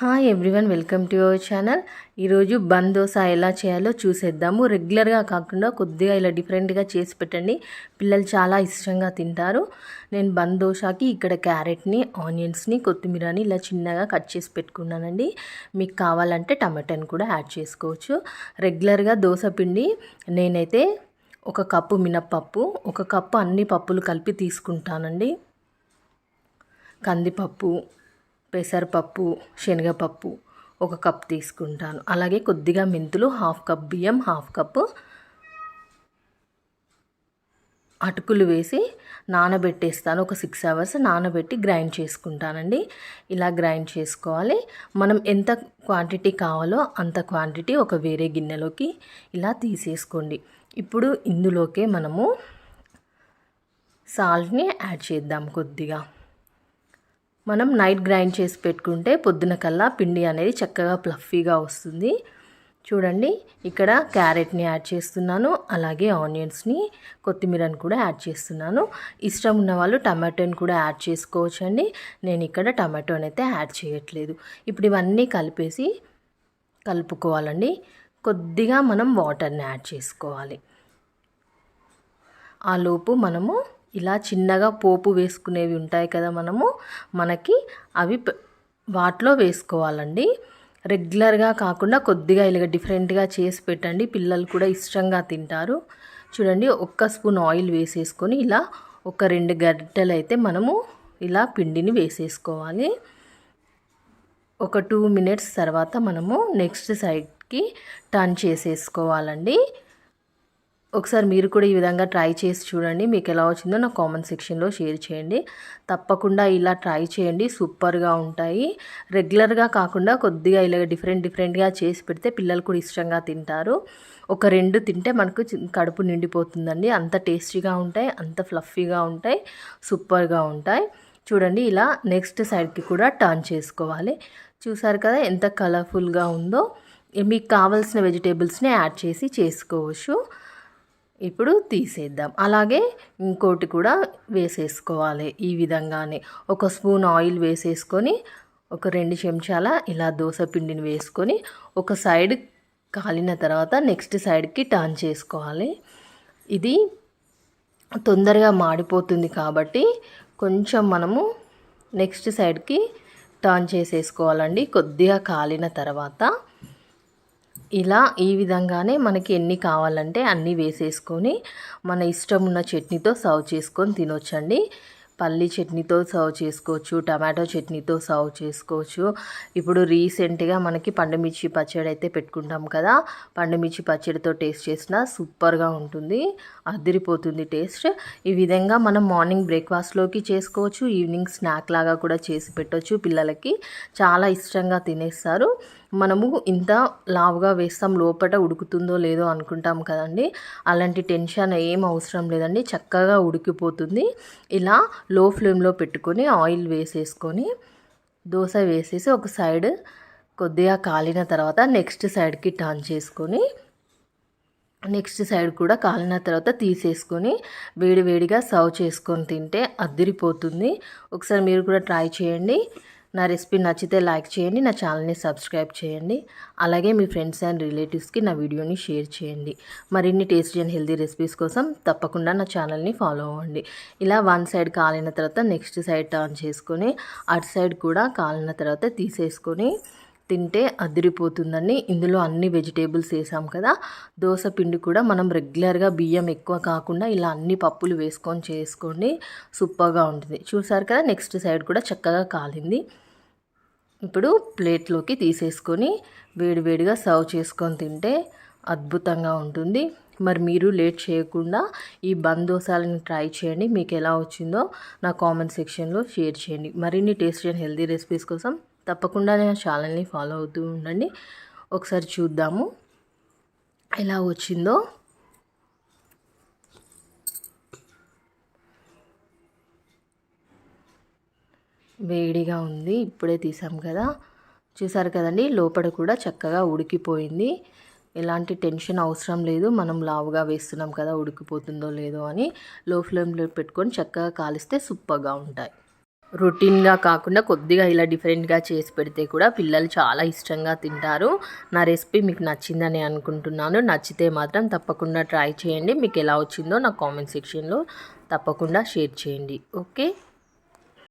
Hi everyone welcome to your channel ఈరోజు bun dosa ఎలా చేయాలో చూసేద్దాము. రెగ్యులర్గా కాకుండా కొద్దిగా ఇలా డిఫరెంట్గా చేసి పెట్టండి. పిల్లలు చాలా ఇష్టంగా తింటారు. నేను బన్ దోశకి ఇక్కడ క్యారెట్ని ఆనియన్స్ని కొత్తిమీరని ఇలా చిన్నగా కట్ చేసి పెట్టుకున్నానండి. మీకు కావాలంటే టమాటాని కూడా యాడ్ చేసుకోవచ్చు. రెగ్యులర్గా దోశ పిండి నేనైతే ఒక కప్పు మినప్పప్పు ఒక కప్పు అన్ని పప్పులు కలిపి తీసుకుంటానండి. కందిపప్పు పెసరపప్పు శనగపప్పు ఒక కప్ తీసుకుంటాను. అలాగే కొద్దిగా మెంతులు హాఫ్ కప్ బియ్యం హాఫ్ కప్పు అటుకులు వేసి నానబెట్టేస్తాను. ఒక సిక్స్ అవర్స్ నానబెట్టి గ్రైండ్ చేసుకుంటానండి. ఇలా గ్రైండ్ చేసుకోవాలి. మనం ఎంత క్వాంటిటీ కావాలో అంత క్వాంటిటీ ఒక వేరే గిన్నెలోకి ఇలా తీసేసుకోండి. ఇప్పుడు ఇందులోకే మనము సాల్ట్ని యాడ్ చేద్దాం కొద్దిగా. మనం నైట్ గ్రైండ్ చేసి పెట్టుకుంటే పొద్దున కల్లా పిండి అనేది చక్కగా ప్లఫీగా వస్తుంది. చూడండి ఇక్కడ క్యారెట్ని యాడ్ చేస్తున్నాను అలాగే ఆనియన్స్ని కొత్తిమీరని కూడా యాడ్ చేస్తున్నాను. ఇష్టం ఉన్న వాళ్ళు టమాటోని కూడా యాడ్ చేసుకోవచ్చు అండి నేను ఇక్కడ టమాటోని అయితే యాడ్ చేయట్లేదు. ఇప్పుడు ఇవన్నీ కలిపేసి కలుపుకోవాలండి. కొద్దిగా మనం వాటర్ని యాడ్ చేసుకోవాలి. ఆ లోపు మనము ఇలా చిన్నగా పోపు వేసుకునేవి ఉంటాయి కదా మనము మనకి అవి వాటిలో వేసుకోవాలండి. రెగ్యులర్గా కాకుండా కొద్దిగా ఇలాగ డిఫరెంట్గా చేసి పెట్టండి. పిల్లలు కూడా ఇష్టంగా తింటారు. చూడండి ఒక్క స్పూన్ ఆయిల్ వేసేసుకొని ఇలా ఒక రెండు గంటలు అయితే మనము ఇలా పిండిని వేసేసుకోవాలి. ఒక టూ మినిట్స్ తర్వాత మనము నెక్స్ట్ సైడ్కి టర్న్ చేసేసుకోవాలండి. ఒకసారి మీరు కూడా ఈ విధంగా ట్రై చేసి చూడండి. మీకు ఎలా వచ్చిందో నా కామెంట్ సెక్షన్లో షేర్ చేయండి. తప్పకుండా ఇలా ట్రై చేయండి. సూపర్గా ఉంటాయి. రెగ్యులర్గా కాకుండా కొద్దిగా ఇలా డిఫరెంట్ డిఫరెంట్గా చేసి పెడితే పిల్లలు కూడా ఇష్టంగా తింటారు. ఒక రెండు తింటే మనకు కడుపు నిండిపోతుందండి. అంత టేస్టీగా ఉంటాయి అంత ఫ్లఫీగా ఉంటాయి సూపర్గా ఉంటాయి. చూడండి ఇలా నెక్స్ట్ సైడ్కి కూడా టర్న్ చేసుకోవాలి. చూసారు కదా ఎంత కలర్ఫుల్గా ఉందో. మీకు కావాల్సిన వెజిటేబుల్స్ని యాడ్ చేసి చేసుకోవచ్చు. ఇప్పుడు తీసేద్దాం. అలాగే ఇంకోటి కూడా వేసేసుకోవాలి ఈ విధంగానే. ఒక స్పూన్ ఆయిల్ వేసేసుకొని ఒక రెండు చెంచాల ఇలా దోశ పిండిని వేసుకొని ఒక సైడ్ కాలిన తర్వాత నెక్స్ట్ సైడ్కి టర్న్ చేసుకోవాలి. ఇది తొందరగా మాడిపోతుంది కాబట్టి కొంచెం మనము నెక్స్ట్ సైడ్కి టర్న్ చేసేసుకోవాలండి. కొద్దిగా కాలిన తర్వాత ఇలా ఈ విధంగానే మనకి ఎన్ని కావాలంటే అన్నీ వేసేసుకొని మన ఇష్టం ఉన్న చట్నీతో సర్వ్ చేసుకొని తినొచ్చండి. పల్లి చట్నీతో సర్వ్ చేసుకోవచ్చు టమాటో చట్నీతో సర్వ్ చేసుకోవచ్చు. ఇప్పుడు రీసెంట్గా మనకి పండుమిర్చి పచ్చడి అయితే పెట్టుకుంటాం కదా పండుమిర్చి పచ్చడితో టేస్ట్ చేసినా సూపర్గా ఉంటుంది అదిరిపోతుంది టేస్ట్. ఈ విధంగా మనం మార్నింగ్ బ్రేక్ఫాస్ట్లోకి చేసుకోవచ్చు ఈవినింగ్ స్నాక్ లాగా కూడా చేసి పెట్టవచ్చు పిల్లలకి. చాలా ఇష్టంగా తినేస్తారు. మనము ఇంత లావుగా వేస్తాం లోపల ఉడుకుతుందో లేదో అనుకుంటాం కదండి. అలాంటి టెన్షన్ ఏం అవసరం లేదండి. చక్కగా ఉడికిపోతుంది. ఇలా లో ఫ్లేమ్లో పెట్టుకొని ఆయిల్ వేసేసుకొని దోశ వేసేసి ఒక సైడ్ కొద్దిగా కాలిన తర్వాత నెక్స్ట్ సైడ్కి టర్న్ చేసుకొని నెక్స్ట్ సైడ్ కూడా కాలిన తర్వాత తీసేసుకొని వేడి వేడిగా సర్వ్ చేసుకొని తింటే అద్దిరిపోతుంది ఒకసారి మీరు కూడా ట్రై చేయండి. నా రెసిపీ నచ్చితే లైక్ చేయండి నా ఛానల్ని సబ్స్క్రైబ్ చేయండి. అలాగే మీ ఫ్రెండ్స్ అండ్ రిలేటివ్స్కి నా వీడియోని షేర్ చేయండి. మరిన్ని టేస్టీ అండ్ హెల్తీ రెసిపీస్ కోసం తప్పకుండా నా ఛానల్ని ఫాలో అవ్వండి. ఇలా వన్ సైడ్ కాలిన తర్వాత నెక్స్ట్ సైడ్ టర్న్ చేసుకొని అటు సైడ్ కూడా కాలిన తర్వాత తీసేసుకొని తింటే అదిరిపోతుందండి. ఇందులో అన్ని వెజిటేబుల్స్ వేసాం కదా. దోశ పిండి కూడా మనం రెగ్యులర్గా బియ్యం ఎక్కువ కాకుండా ఇలా అన్ని పప్పులు వేసుకొని చేసుకోండి. సూపర్గా ఉంటుంది. చూసారు కదా నెక్స్ట్ సైడ్ కూడా చక్కగా కాలింది. ఇప్పుడు ప్లేట్లోకి తీసేసుకొని వేడివేడిగా సర్వ్ చేసుకొని తింటే అద్భుతంగా ఉంటుంది. మరి మీరు లేట్ చేయకుండా ఈ బందోసాలను ట్రై చేయండి. మీకు ఎలా వచ్చిందో నా కామెంట్ సెక్షన్లో షేర్ చేయండి. మరిన్ని టేస్టీ అండ్ హెల్తీ రెసిపీస్ కోసం తప్పకుండా నేను ఛానల్ని ఫాలో అవుతూ ఉండండి. ఒకసారి చూద్దాము. ఎలా వచ్చిందో. వేడిగా ఉంది. ఇప్పుడే తీసాం కదా. చూసారు కదండి లోపల కూడా చక్కగా ఉడికిపోయింది. ఎలాంటి టెన్షన్ అవసరం లేదు. మనం లావుగా వేస్తున్నాం కదా ఉడికిపోతుందో లేదో అని. లో ఫ్లేమ్లో పెట్టుకొని చక్కగా కాలిస్తే సూపర్గా ఉంటాయి. రొటీన్గా కాకుండా కొద్దిగా ఇలా డిఫరెంట్గా చేసి పెడితే కూడా పిల్లలు చాలా ఇష్టంగా తింటారు. నా రెసిపీ మీకు నచ్చిందని అనుకుంటున్నాను. నచ్చితే మాత్రం తప్పకుండా ట్రై చేయండి. మీకు ఎలా వచ్చిందో నా కామెంట్ సెక్షన్లో తప్పకుండా షేర్ చేయండి. ఓకే?